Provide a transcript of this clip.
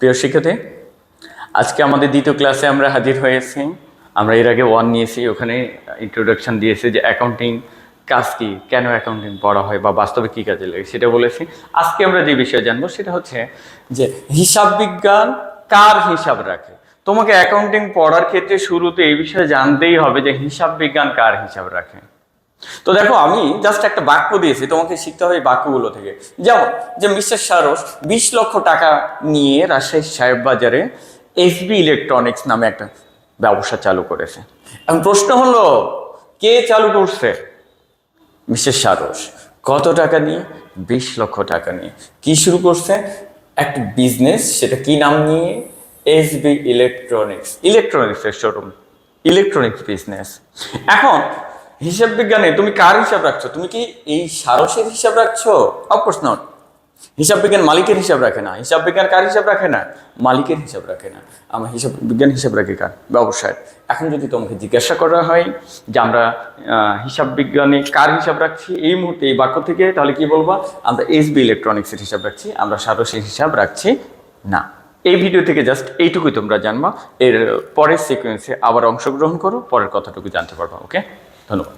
প্রিয় শিক্ষার্থী, আজকে আমাদের দ্বিতীয় ক্লাসে আমরা হাজির হয়েছি। আমরা এর আগে ওয়ান নিয়েছি, ওখানে ইন্ট্রোডাকশন দিয়েছে যে অ্যাকাউন্টিং কাজ কী, কেন অ্যাকাউন্টিং পড়া হয় বা বাস্তবে কী কাজে লাগে, সেটা বলেছি। আজকে আমরা যে বিষয়ে জানব সেটা হচ্ছে যে হিসাব বিজ্ঞান কার হিসাব রাখে? তোমাকে অ্যাকাউন্টিং পড়ার ক্ষেত্রে শুরুতে এই বিষয়ে জানতেই হবে যে হিসাব বিজ্ঞান কার হিসাব রাখে। তো দেখো, আমি জাস্ট একটা বাক্য দিয়েছি, তোমাকে শিখতে হবে বাক্যগুলো থেকে। যেমন, যে মিস্টার সারস বিশ লক্ষ টাকা নিয়ে রাজশাহী সাহেব বাজারে এসবি ইলেকট্রনিক্স নামে একটা ব্যবসা চালু করেছে। এখন প্রশ্ন হলো, কে চালু করছে? মিস্টার সারস। কত টাকা নিয়ে? বিশ লক্ষ টাকা নিয়ে। কি শুরু করছে? একটা বিজনেস, সেটা কি নাম নিয়ে? SB electronics. ইলেকট্রনিক্সের শোরুম ইলেকট্রনিক্স বিজনেস। এখন হিসাব বিজ্ঞানে তুমি কার হিসাব রাখছো? তুমি কি এই সারসের হিসাব রাখছো? অফকোর্স নট হিসাব বিজ্ঞান মালিকের হিসাব রাখে না। হিসাব বিজ্ঞান কার হিসাব রাখে না? মালিকের হিসাব রাখে না। আমার হিসাব বিজ্ঞান হিসাব রাখে কার? ব্যবসায় এখন যদি তোমাকে জিজ্ঞাসা করা হয় যে আমরা হিসাব বিজ্ঞানে কার হিসাব রাখছি এই মুহূর্তে এই বাক্য থেকে, তাহলে কি বলব? আমরা এসবি ইলেকট্রনিক্সের হিসাব রাখছি, আমরা সারসের হিসাব রাখছি না। এই ভিডিও থেকে জাস্ট এইটুকুই তোমরা জানবা। এর পরের সিকোয়েন্সে আবার অংশগ্রহণ করো, পরের কথাটুকু জানতে পারবা ওকে ধন্যবাদ